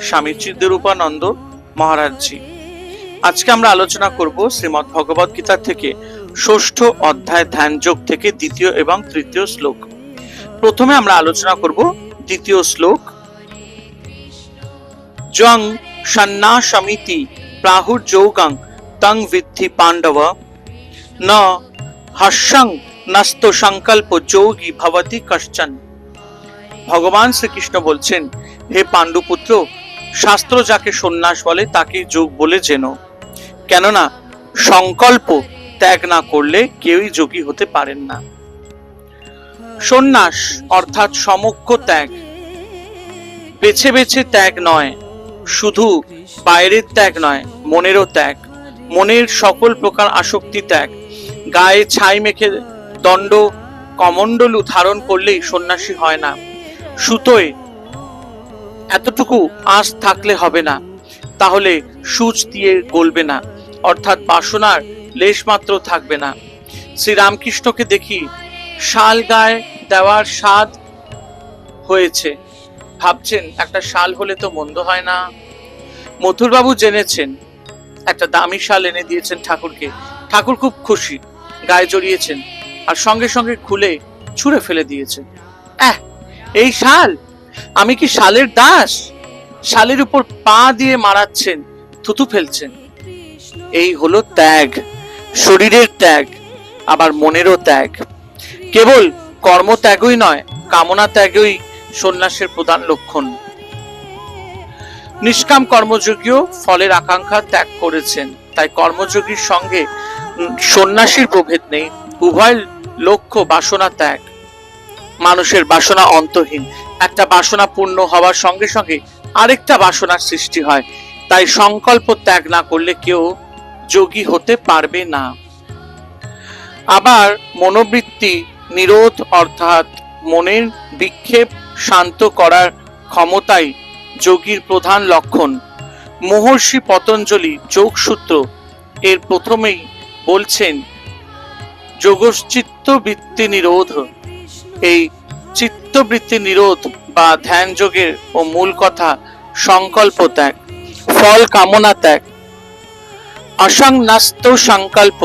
স্বামী চিদ্রূপানন্দ মহারাজজি। আজকে আমরা আলোচনা করব শ্রীমদ্ ভগবত গীতা থেকে ষষ্ঠ অধ্যায় ধ্যান যোগ থেকে দ্বিতীয় এবং তৃতীয় শ্লোক। প্রথমে আমরা আলোচনা করব দ্বিতীয় শ্লোক। জং সন্ন্যাসমিতি প্রাহুর যোগাং তং বিদ্ধি পাণ্ডব। ন হর্ষং নস্ত সংকল্প যোগী ভবতি কশ্চন। ভগবান শ্রীকৃষ্ণ বলছেন, হে পাণ্ডুপুত্র শাস্ত্র যাকে সন্ন্যাস বলে, তাকে যোগ বলে জেন। কেননা, সংকল্প ত্যাগ না করলে কেউই যোগী হতে পারেন না। সন্ন্যাস অর্থাৎ সমক্ষ ত্যাগ। বেছে বেছে ত্যাগ নয়, শুধু বাইরের ত্যাগ নয়, মনেরও ত্যাগ। মনের সকল প্রকার আসক্তি ত্যাগ। গায়ে ছাই মেখে দণ্ড, কমণ্ডলু ধারণ করলেই সন্ন্যাসী হয় না। সুতোয় এতটুকু আঁচ থাকলে হবে না। তাহলে সূচ দিয়ে গলবে না, অর্থাৎ বাসনার লেশ মাত্র থাকবে না। শ্রীরামকৃষ্ণকে দেখি শাল গায়ে দেওয়ার স্বাদ হয়েছে। ভাবছেন, একটা শাল হলে তো মন্দ হয় না। মথুরবাবু জেনেছেন, একটা দামি শাল এনে দিয়েছেন ঠাকুরকে। ঠাকুর খুব খুশি, গায়ে জড়িয়েছেন, আর সঙ্গে সঙ্গে খুলে ছুঁড়ে ফেলে দিয়েছেন। এই শাল! আমি কি শালের দাস? শালের উপর পা দিয়ে মারাচ্ছেন থুতু ফেলছেন। এই হলো ত্যাগ, শরীরের ত্যাগ, আবার মনেরও ত্যাগ। কেবল কর্ম ত্যাগই নয় কামনা ত্যাগই সন্ন্যাসের প্রধান লক্ষণ। নিষ্কাম কর্মযোগীও ফলের আকাঙ্ক্ষা ত্যাগ করেছেন, তাই কর্মযোগীর সঙ্গে সন্ন্যাসীর প্রভেদ নেই, উভয় লক্ষ্য বাসনা ত্যাগ। মানুষের বাসনা অন্তহীন একটা বাসনা পূর্ণ হওয়ার সঙ্গে সঙ্গে আরেকটা বাসনার সৃষ্টি হয়। তাই সংকল্প ত্যাগ না করলে কেউ যোগী হতে পারবে না। আবার মনোবৃত্তি, নিরোধ অর্থাৎ মনের বিক্ষেপ শান্ত করার ক্ষমতাই যোগীর প্রধান লক্ষণ। মহর্ষি পতঞ্জলি যোগসূত্র এর প্রথমেই বলছেন যোগশ্চিত্ত বৃত্তি নিরোধ এই চিত্তবৃত্তি নিরোধ বা ধ্যান যোগের ও মূল কথা সংকল্প ত্যাগ, ফল কামনা ত্যাগ। অসংনাস্ত সংকল্প।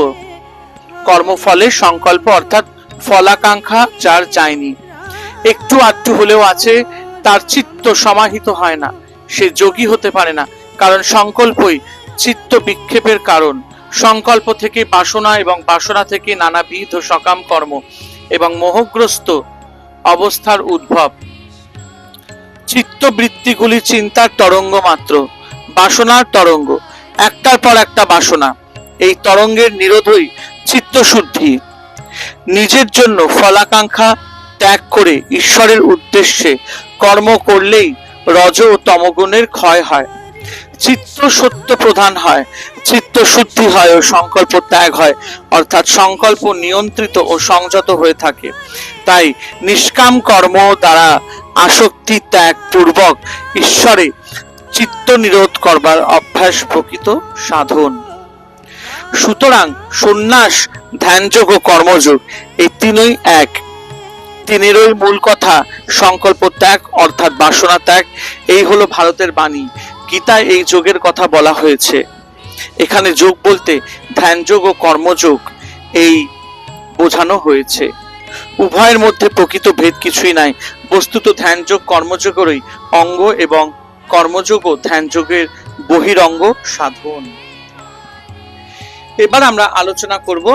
কর্মফলে সংকল্প অর্থাৎ ফলাকাঙ্ক্ষা যার চায়নি একটু আধটু হলেও আছে, তার চিত্ত সমাহিত হয় না, সে যোগী হতে পারে না, কারণ সংকল্পই চিত্ত বিক্ষেপের কারণ। সংকল্প থেকে বাসনা এবং বাসনা থেকে নানাবিধ সকাম কর্ম এবং মোহগ্রস্ত অবস্থার উদ্ভব। চিত্তবৃত্তিগুলি চিন্তার তরঙ্গ মাত্র, বাসনার তরঙ্গ, একটার পর একটা বাসনা। এই তরঙ্গের নিরোধই চিত্তশুদ্ধি। নিজের জন্য ফলাকাঙ্ক্ষা ত্যাগ করে ঈশ্বরের উদ্দেশ্যে কর্ম করলেই রজ ও তমগুণের ক্ষয় হয়। চিত্ত সত্য প্রধান হয়, চিত্ত শুদ্ধি হয় ও সংকল্প ত্যাগ হয়, অর্থাৎ সংকল্প নিয়ন্ত্রিত ও সংযত হয়ে থাকে। তাই নিষ্কাম কর্ম দ্বারা আসক্তি ত্যাগ পূর্বক ঈশ্বরে চিত্ত নিরোধ করবার অভ্যাস প্রকৃত সাধন। সুতরাং সন্ন্যাস, ধ্যানযোগ ও কর্মযোগ এই তিনই এক। তিনেরই মূল কথা সংকল্প ত্যাগ, অর্থাৎ বাসনা ত্যাগ। এই হলো ভারতের বাণী। গীতায় এই যোগের কথা বলা হয়েছে। এখানে যোগ বলতে ধ্যান যোগ ও কর্মযোগ এই বোঝানো হয়েছে। উভয়ের মধ্যে প্রকৃত ভেদ কিছুই নাই। বস্তুত ধ্যান যোগ কর্মযোগেরই অঙ্গ এবং কর্মযোগ ও ধ্যান যোগের বহিরঙ্গ সাধন। এবার আমরা আলোচনা করব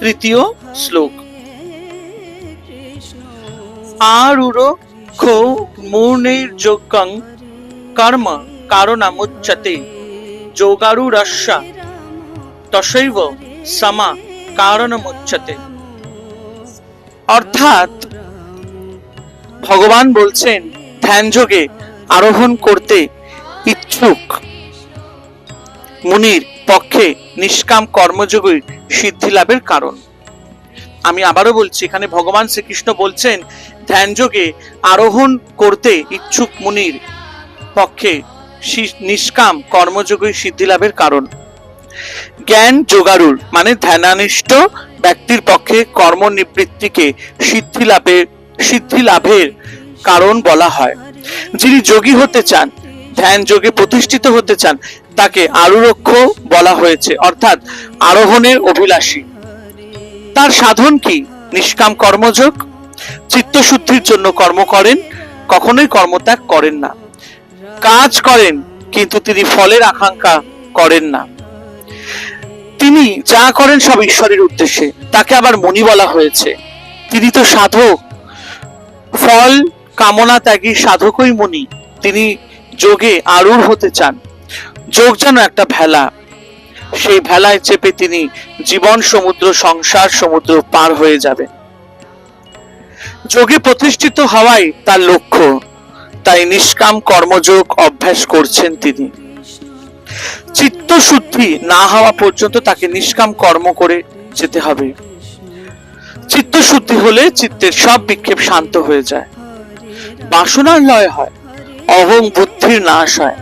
তৃতীয় শ্লোক। আরুর খো মূর্ণের যোগং কর্ম কারণামুচ্যতে যোগারুরস্য তসৈব সমা কারণমুচ্যতে অর্থাৎ, ভগবান বলছেন, ধ্যান যোগে আরোহণ করতে ইচ্ছুক। মুনির পক্ষে নিষ্কাম কর্মযোগই সিদ্ধি লাভের কারণ। আমি আবারও বলছি, এখানে ভগবান শ্রীকৃষ্ণ বলছেন, ধ্যান যোগে আরোহণ করতে ইচ্ছুক মুনির পক্ষে নিষ্কাম কর্মযোগই সিদ্ধি লাভের কারণ। জ্ঞান যোগারুর মানে ধ্যানানিষ্ঠ ব্যক্তির পক্ষে কর্মনিবৃত্তিকে সিদ্ধি লাভের সিদ্ধি লাভের কারণ বলা হয়। যিনি যোগী হতে চান, ধ্যান যোগে প্রতিষ্ঠিত হতে চান, তাকে আরুরক্ষ বলা হয়েছে, অর্থাৎ আরোহণের অভিলাষী। তার সাধন কি? নিষ্কাম কর্মযোগ? চিত্তশুদ্ধির জন্য কর্ম করেন? কখনোই কর্মত্যাগ করেন না। কাজ করেন, কিন্তু তিনি ফলের আকাঙ্ক্ষা করেন না। তিনি যা করেন সব ঈশ্বরের উদ্দেশ্যে, তাকে আবার মনি বলা হয়েছে। তিনি তো সাধক। ফল, কামনা ত্যাগী সাধকই মনি তিনি যোগে আরূঢ় হতে চান। যোগ যেন একটা ভেলা। সেই ভেলায় চেপে তিনি জীবন, সমুদ্র, সংসার, সমুদ্র পার হয়ে যাবে যোগে প্রতিষ্ঠিত হওয়াই তার লক্ষ্য। তাই নিষ্কাম কর্মযোগ অভ্যাস করছেন তিনি। চিত্ত শুদ্ধি না হওয়া পর্যন্ত তাকে নিষ্কাম কর্ম করে যেতে হবে। চিত্ত শুদ্ধি হলে চিত্তের সব বিক্ষেপ শান্ত হয়ে যায়। বাসনার লয় হয়, অহং বুদ্ধির নাশ হয়।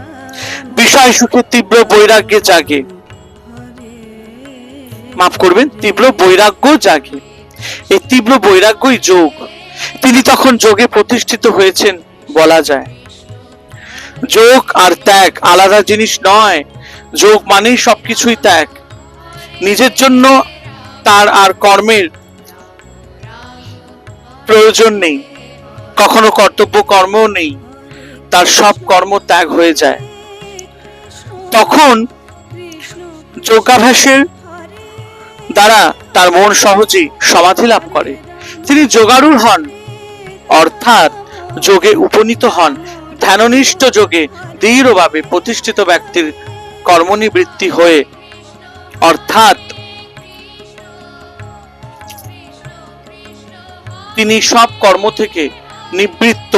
বিষয় সুখে তীব্র বৈরাগ্যে জাগে। মাফ করবেন, তীব্র বৈরাগ্য জাগে। এই তীব্র বৈরাগ্যই যোগ। তিনি তখন যোগে প্রতিষ্ঠিত হয়েছেন বলা যায়। যোগ আর ত্যাগ আলাদা জিনিস নয়। যোগ মানেই সবকিছুই ত্যাগ। নিজের জন্য তার আর কর্মের প্রয়োজন নেই। কখনো কর্তব্য কর্মও নেই। তার সব কর্ম ত্যাগ হয়ে যায়। তখন যোগাভ্যাসের দ্বারা তার মন সহজেই সমাধি লাভ করে। তিনি যোগারুর হন। অর্থাৎ যোগে উপনীত হন। ধ্যাননিষ্ঠ যোগে দৃঢ়ভাবে প্রতিষ্ঠিত ব্যক্তির কর্মনিবৃত্তি হয়ে, অর্থাৎ তিনি সব কর্ম থেকে নিবৃত্ত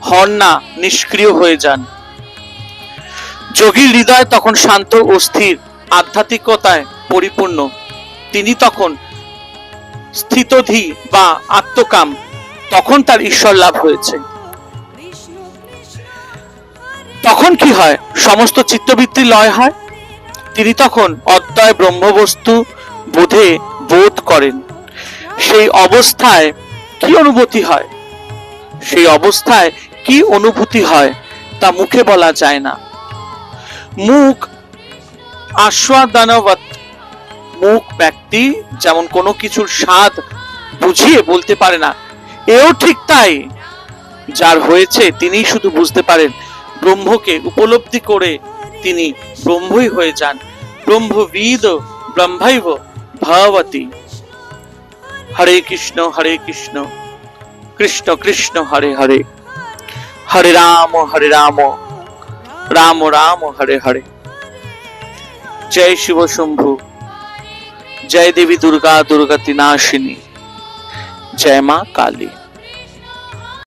হন না, নিষ্ক্রিয় হয়ে যান। যোগীর হৃদয় তখন শান্ত ও স্থির, আধ্যাত্মিকতায় পরিপূর্ণ। তিনি তখন স্থিতধি বা আত্মকাম, তখন তার ঈশ্বর লাভ হয়েছে। তখন কি হয়? সমস্ত চিত্তবৃত্তি লয় হয়। তিনি তখন অদ্বয় ব্রহ্মবস্তু বোধে বোধ করেন। সেই অবস্থায় কি অনুভূতি হয়? সেই অবস্থায় কি অনুভূতি হয় তা মুখে বলা যায় না। মুখ আস্বাদানবত মুখ ব্যক্তি যেমন কোনো কিছুর স্বাদ বুঝিয়ে বলতে পারে না, এও ঠিক তাই। যার হয়েছে তিনিই শুধু বুঝতে পারেন ব্রহ্মকে উপলব্ধি করে তিনি ব্রহ্মই হয়ে যান। ব্রহ্মবিদ ব্রহ্মৈব ভবতি। হরে কৃষ্ণ হরে কৃষ্ণ। কৃষ্ণ কৃষ্ণ, হরে হরে। হরে রাম হরে রাম। রাম রাম, হরে হরে। জয় শিব শম্ভু। জয় দেবী দুর্গা দুর্গতি নাশিনী জয় মা কালী।